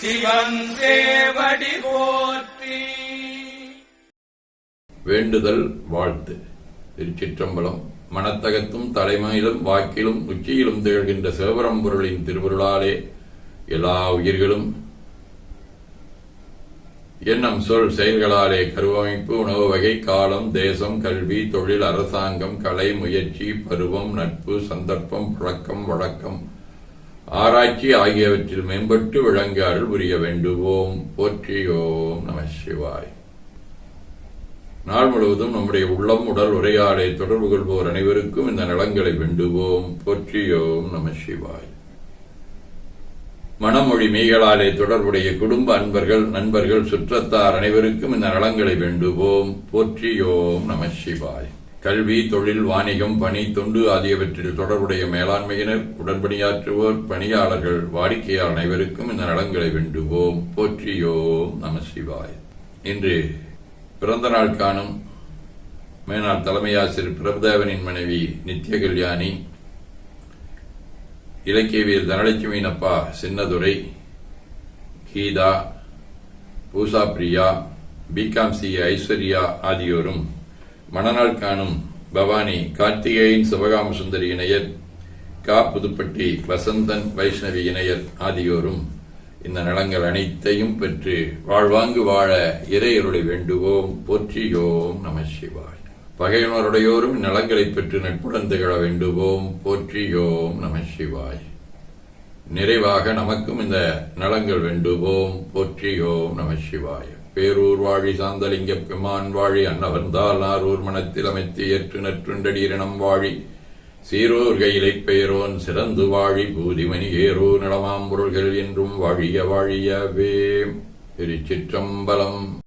சிவன் போற்றி. வேண்டுதல் வாழ்த்து. திருச்சிற்றம்பலம் மனத்தகத்தும் தலைமையிலும் வாக்கிலும் உச்சியிலும் திகழ்கின்ற சிவபரம்பொருளின் திருவருளாலே எல்லா உயிர்களும் எண்ணம் சொல் செயல்களாலே கருவமைப்பு உணவு வகை காலம் தேசம் கல்வி தொழில் அரசாங்கம் கலை முயற்சி பருவம் நட்பு சந்தர்ப்பம் புழக்கம் வழக்கம் ஆராய்ச்சி ஆகியவற்றில் மேம்பட்டு விளங்க அருள் புரிய வேண்டுவோம். போற்றியோம் நம சிவாய். நாள் முழுவதும் நம்முடைய உள்ளம் உடல் உரையாடை தொடர்பு கொள்வோர் அனைவருக்கும் இந்த நலங்களை வேண்டுவோம். போற்றியோம் நம சிவாய். மனமொழி மெய்களாலே தொடர்புடைய குடும்ப அன்பர்கள் நண்பர்கள் சுற்றத்தார் அனைவருக்கும் இந்த நலங்களை வேண்டுவோம். போற்றியோம் நம சிவாய். கல்வி தொழில் வாணிகம் பணி தொண்டு ஆகியவற்றில் தொடர்புடைய மேலாண்மையினர் உடன்பணியாற்றுவோர் பணியாளர்கள் வாடிக்கையாளர் அனைவருக்கும் இந்த நலன்களை வேண்டுவோம். போற்றியோம் நம சிவாய். இன்று பிறந்த நாள் காணும் மேனாள் தலைமை ஆசிரியர் பிரபுதேவனின் மனைவி நித்ய கல்யாணி இலக்கியவியல் தனலட்சுமியின் அப்பா Chinnadurai Geetha Pusa Priya B Com C Aishwarya ஆகியோரும் மணநாள் காணும் பவானி கார்த்திகேயன் சிவகாம சுந்தரி இணையர் கா. புதுப்பட்டி வசந்தன் வைஷ்ணவி இணையர் ஆகியோரும் இந்த நலங்கள் அனைத்தையும் பெற்று வாழ்வாங்கு வாழ இறையருளை வேண்டுவோம் போற்றியோம் நம சிவாய். பகையினருடையோரும் நலங்களை பெற்று நட்புடன் திகழ வேண்டுவோம் போற்றியோம் நம சிவாய். நிறைவாக நமக்கும் இந்த நலங்கள் வேண்டுவோம் போற்றியோம் நம சிவாய். பேரூர் வாழி சாந்தலிங்க பெமான் வாழி அன்னவர்ந்தால் நாரூர் மனத்தில் அமைத்து ஏற்று நற்றுண்டடீரணம் வாழி. சீரோர் கையிலை பெயரோன் சிறந்து வாழி பூதிமணி ஏரோ நலமாம் பொருள்கள் என்றும் வாழிய வாழியவே. திருச்சிற்றம்பலம்.